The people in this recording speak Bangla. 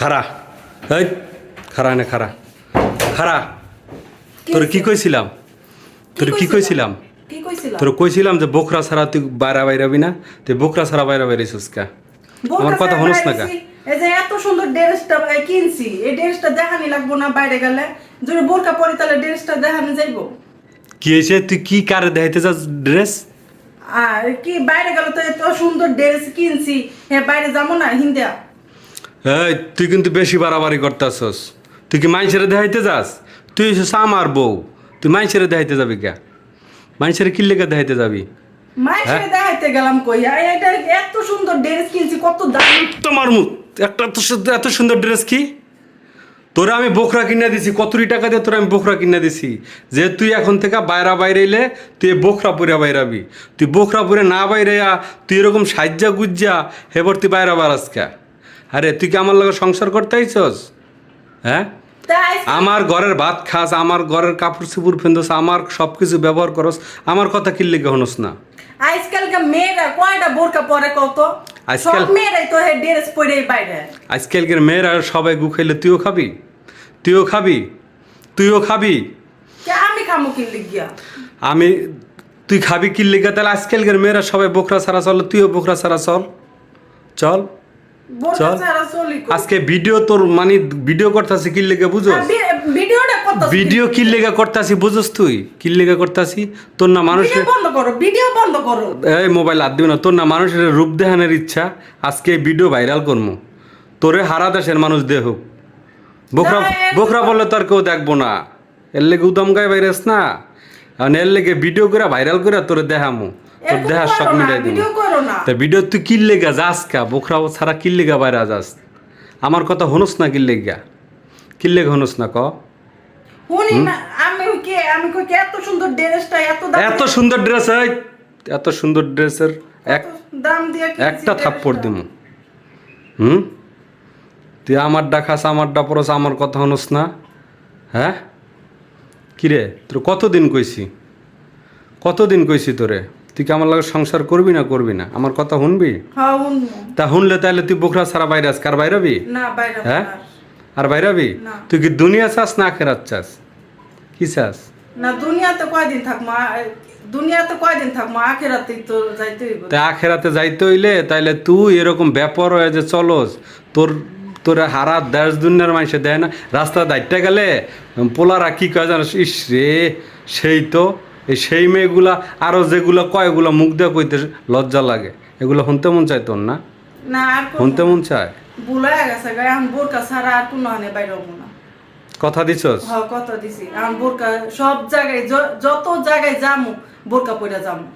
খারা এই খারা না খারা খারা তোর কি কইছিলাম? তোর কি কইছিলাম? তোর কইছিলাম যে বোকরা ছাড়া তুই বাইরা বাইরাবি না? তুই বোকরা ছাড়া বাইরা বাইরেছিস কা? আমার কথা হনুস না কা? এই যে এত সুন্দর ড্রেসটা কিনছি এই ড্রেসটা দেখানি লাগবো না বাইরে গেলে? যদি বোরকা পরি তাহলে ড্রেসটা দেখানি যাইবো। কি হয়েছে তুই কি কারে দেখাইতে যাস ড্রেস? আর কি বাইরে গেলে তো এত সুন্দর ড্রেস কিনছি। হ্যাঁ বাইরে যাব না হিন্দিয়া। এই তুই কিন্তু বেশি বাড়াবাড়ি করতেছস। তুই কি মাইসেরে দেখাইতে যাস? তুই হইছিস আমার বউ। তুই মাইসেরে দেখাইতে যাবি কে? মাইসেরে কি লেগে দেখাইতে যাবি? হ্যাঁ? দেখাইতে গেলাম কই? আর এটা এত সুন্দর ড্রেস কিনছি কত দাম। তোমার মুখ একটা এত সুন্দর এত সুন্দর ড্রেস কি? তোরা আমি বোখরা কিনে দিছি কতরি টাকা দিয়ে তোরা আমি বোখরা কিনে দিছি। যে তুই এখন থেকে বাইরা বাইরে এলে তুই বোখরা পরে বাইরাবি। তুই বোখরা পরে না বাইরে তুই এরকম সাজ্জা গুজ্জা হেবর তুই বাইরা বারাস কা? আরে তুই কি আমার লগে সংসার করতে আইছস? হ্যাঁ? আমার ঘরের ভাত খাস আমার ঘরের কাপড় চুপুর ফেন্দস আমার সব কিছু ব্যবহার করস আমার কথা কিনলে হনস না। আজকালকার মেয়েরা কয়টা বোরকা পরে কত আজকাল- মেয়েরাই তো হে ড্রেস পরে বাইরে। আজকালকের মেয়েরা সবাই গু খাইলে তুইও খাবি? তুইও খাবি? তুইও খাবি? কে আমি খামো কি লিগিয়া? আমি তুই খাবি কি লেগে তাহলে আজকালকার মেয়েরা সবাই বোখরা ছাড়া চল তুইও বোখরা ছাড়া চল। চল। চল। আজকে ভিডিও তোর মানে ভিডিও করতেছি কি লেগে আর ভিডিওটা কত ভিডিও কি লেগে করতেছি বুঝোস তুই? কি লেগে করতেছি? তোর না মানুষের ভিডিও বন্ধ করো ভিডিও বন্ধ করো। এই মোবাইল হাত দিবি না তোর না মানুষের রূপ দেখানোর ইচ্ছা আজকে ভিডিও ভাইরাল করব তোরে হারা দেশের মানুষ দেহ। এরকম- বোখরা বললে তোর কেউ দেখব না। এর লেগে উদম গায়ে ভাইরাস না। আর এর লেগে ভিডিও করে ভাইরাল করে তোরে দেখামু। শখ করো মিটাই দিব। তা ভিডিও তুই কি লেগা যাস কা? বোখরা ছাড়া কি লেগা বাইরে যাস? আমার কথা হনুস না কি লেগা? কি লেগে হনুস না ক? এত সুন্দর ড্রেসটা এত সুন্দর ড্রেস এত সুন্দর ড্রেসের এক দাম দিয়ে একটা থাপ্পড়। দিমু। হুম? তুই আমার ডাকাস আমার ডা ডাপরস আমার কথা হনস না? হ্যাঁ? কিরে তোর কতদিন কইছি? কতদিন কইছি তোরে? তুই কি আমার লাগে সংসার করবি না করবি না? আমার কথা শুনবি? হ্যাঁ তা শুনলে তাহলে তুই বোখরা ছাড়া বাইরে আস কার বাইরাবি না বাইরে হ্যাঁ? আর বাইরাবি না। তুই কি দুনিয়া চাস না আখেরাত চাস? কি চাস? না দুনিয়াতে কয়দিন থাকব? আ- দুনিয়াতে কয়দিন থাকব? আখেরাতেই তো যাইতে হইব। তা আখেরাতে যাইতে হইলে তাইলে তুই এরকম ব্যাপার হয়ে যে চলস। তোর তোর হারা দেশ দুনিয়ার মানুষে দেয় না। রাস্তা দায়িত্বে গেলে পোলারা কি কয় জানিস? ইস রে সেই তো। এই সেই মেয়েগুলা আরও যেগুলো কয় এগুলো মুখ দিয়ে কইতে লজ্জা লাগে। এগুলো শুনতে মন চায় তোর না? না আর মন চায়? গেছে বোরকা ছাড়া আর কোনো বাইরে না। কথা দিছস? হ্যাঁ কথা দিছি। আমি বোরকা সব জায়গায় যত জায়গায় যামু বোরকা পরে যামু।